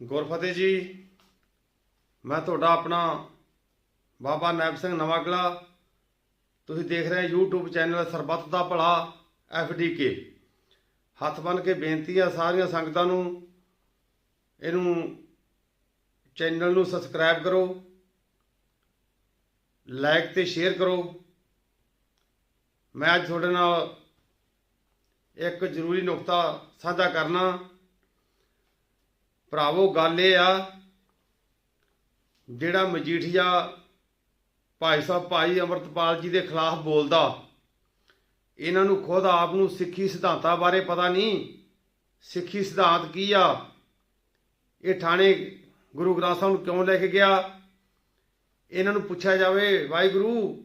ਗੁਰਫਤਿਹ ਜੀ, ਮੈਂ ਤੁਹਾਡਾ ਆਪਣਾ ਬਾਬਾ ਨੈਬ ਸਿੰਘ ਨਵਾਂਗਲਾ। ਤੁਸੀਂ ਦੇਖ ਰਹੇ ਹੋ YouTube ਚੈਨਲ ਸਰਬੱਤ ਦਾ ਭਲਾ FDK ਹੱਥ ਬੰਨ ਕੇ ਬੇਨਤੀ ਆ ਸਾਰੀਆਂ ਸੰਗਤਾਂ ਨੂੰ, ਇਹਨੂੰ ਚੈਨਲ ਨੂੰ ਸਬਸਕ੍ਰਾਈਬ ਕਰੋ, ਲਾਈਕ ਤੇ ਸ਼ੇਅਰ ਕਰੋ। ਮੈਂ ਅੱਜ ਤੁਹਾਡੇ ਨਾਲ ਇੱਕ ਜ਼ਰੂਰੀ ਨੁਕਤਾ ਸਾਂਝਾ ਕਰਨਾ। ਭਰਾਵੋ, ਗੱਲ ਇਹ ਆ, ਜਿਹੜਾ ਮਜੀਠੀਆ ਭਾਈ ਸਾਹਿਬ, ਭਾਈ ਅਮਰਤਪਾਲ ਜੀ ਦੇ ਖਿਲਾਫ ਬੋਲਦਾ, ਇਹਨਾਂ ਨੂੰ ਖੁਦ ਆਪ ਨੂੰ ਸਿੱਖੀ ਸਿਧਾਂਤਾਂ ਬਾਰੇ ਪਤਾ ਨਹੀਂ। ਸਿੱਖੀ ਸਿਧਾਂਤ ਕੀ ਆ? ਇਹ ਥਾਣੇ ਗੁਰੂ ਗ੍ਰੰਥ ਸਾਹਿਬ ਨੂੰ ਕਿਉਂ ਲੈ ਕੇ ਗਿਆ? ਇਹਨਾਂ ਨੂੰ ਪੁੱਛਿਆ ਜਾਵੇ, ਵਾਹਿਗੁਰੂ,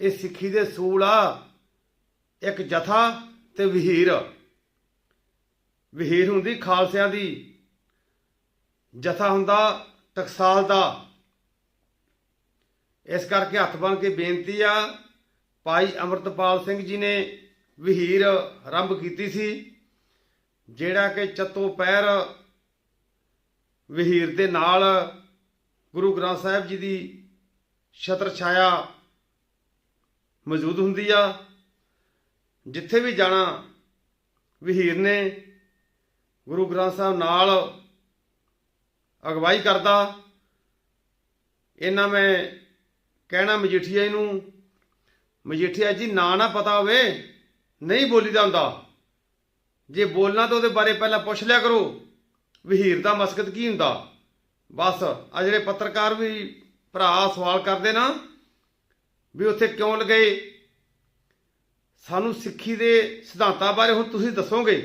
ਇਹ ਸਿੱਖੀ ਦੇ ਸੂਲ ਆ, ਇੱਕ ਜਥਾ ਤੇ ਵਹੀਰ। ਵਹੀਰ ਹੁੰਦੀ ਖਾਲਸਿਆਂ ਦੀ। ਜਥਾ ਹੁੰਦਾ ਟਕਸਾਲ ਦਾ। ਇਸ ਕਰਕੇ ਹੱਥ ਬਨ ਕੇ ਬੇਨਤੀ ਆ, ਭਾਈ ਅਮਰਤਪਾਲ ਸਿੰਘ ਜੀ ਨੇ ਵਹੀਰ ਆਰੰਭ ਕੀਤੀ ਸੀ, ਜਿਹੜਾ ਕਿ ਚੱਤੋ ਪੈਰ ਵਹੀਰ ਦੇ ਨਾਲ ਗੁਰੂ ਗ੍ਰੰਥ ਸਾਹਿਬ ਜੀ ਦੀ ਛਤਰ ਛਾਇਆ ਮੌਜੂਦ ਹੁੰਦੀ ਆ। ਜਿੱਥੇ ਵੀ ਜਾਣਾ, ਵਹੀਰ ਨੇ ਗੁਰੂ ਗ੍ਰੰਥ ਸਾਹਿਬ ਨਾਲ ਅਗਵਾਈ ਕਰਦਾ। ਇਹਨਾਂ ਮੈਂ ਕਹਿਣਾ ਮਜੀਠੀਆ ਨੂੰ, ਮਜੀਠੀਆ ਜੀ, ਨਾ ਨਾ ਪਤਾ ਹੋਵੇ, ਨਹੀਂ ਬੋਲੀਦਾ ਹੁੰਦਾ। ਜੇ ਬੋਲਣਾ ਤਾਂ ਉਹਦੇ ਬਾਰੇ ਪਹਿਲਾਂ ਪੁੱਛ ਲਿਆ ਕਰੋ, ਵਹੀਰ ਦਾ ਮਸਕਤ ਕੀ ਹੁੰਦਾ? ਬਸ ਆ ਜਿਹੜੇ ਪੱਤਰਕਾਰ ਵੀ ਭਰਾ ਸਵਾਲ ਕਰਦੇ ਨਾ, ਵੀ ਉੱਥੇ ਕਿਉਂ ਲਗਏ? ਸਾਨੂੰ ਸਿੱਖੀ ਦੇ ਸਿਧਾਂਤਾਂ ਬਾਰੇ ਹੁਣ ਤੁਸੀਂ ਦੱਸੋਗੇ,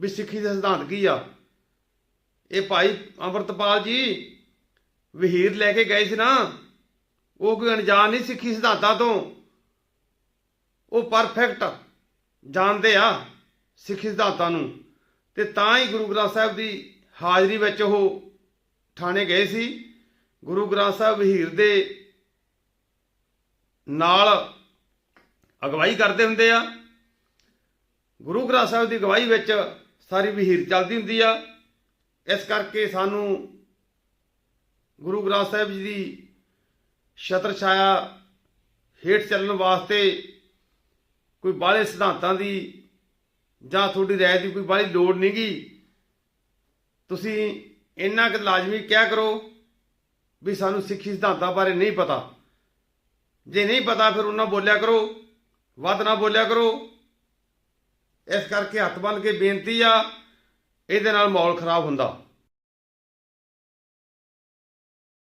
ਵੀ ਸਿੱਖੀ ਦੇ ਸਿਧਾਂਤ ਕੀ ਆ? ਇਹ ਭਾਈ ਅਮਰਤਪਾਲ ਜੀ, ਵਹੀਰ ਲੈ ਕੇ ਗਏ ਸੀ ਨਾ, ਉਹ ਕੋਈ ਅਣਜਾਣ ਨਹੀਂ ਸਿੱਖੀ ਸਿਧਾਂਤਾਂ ਤੋਂ। ਉਹ ਪਰਫੈਕਟ ਜਾਣਦੇ ਆ ਸਿੱਖੀ ਸਿਧਾਂਤਾਂ ਨੂੰ। ਤੇ ਤਾਂ ਹੀ ਗੁਰੂ ਗ੍ਰੰਥ ਸਾਹਿਬ ਦੀ ਹਾਜ਼ਰੀ ਵਿੱਚ ਉਹ ਥਾਣੇ ਗਏ ਸੀ। ਗੁਰੂ ਗ੍ਰੰਥ ਸਾਹਿਬ ਵਹੀਰ ਦੇ ਨਾਲ ਅਗਵਾਈ ਕਰਦੇ ਹੁੰਦੇ ਆ। ਗੁਰੂ ਗ੍ਰੰਥ ਸਾਹਿਬ ਦੀ ਅਗਵਾਈ ਵਿੱਚ ਸਾਰੀ ਵਹੀਰ ਚੱਲਦੀ ਹੁੰਦੀ ਆ। ਇਸ ਕਰਕੇ ਸਾਨੂੰ ਗੁਰੂ ਗ੍ਰੰਥ ਸਾਹਿਬ ਜੀ ਦੀ ਛਤਰ ਛਾਇਆ ਹੇਠ ਚੱਲਣ ਵਾਸਤੇ ਕੋਈ ਬਾਹਲੇ ਸਿਧਾਂਤਾਂ ਦੀ ਜਾਂ ਤੁਹਾਡੀ ਰਾਏ ਦੀ ਕੋਈ ਬਾਹਲੀ ਲੋੜ ਨਹੀਂਗੀ ਤੁਸੀਂ ਇੰਨਾ ਕਿ ਲਾਜ਼ਮੀ ਕਿਹਾ ਕਰੋ ਵੀ ਸਾਨੂੰ ਸਿੱਖੀ ਸਿਧਾਂਤਾਂ ਬਾਰੇ ਨਹੀਂ ਪਤਾ। ਜੇ ਨਹੀਂ ਪਤਾ, ਫਿਰ ਉਹਨਾਂ ਬੋਲਿਆ ਕਰੋ, ਵੱਧ ਨਾ ਬੋਲਿਆ ਕਰੋ। ਇਸ ਕਰਕੇ ਹੱਥ ਬੰਨ ਕੇ ਬੇਨਤੀ ਆ ਇਹਦੇ ਨਾਲ ਮਾਹੌਲ ਖਰਾਬ ਹੁੰਦਾ।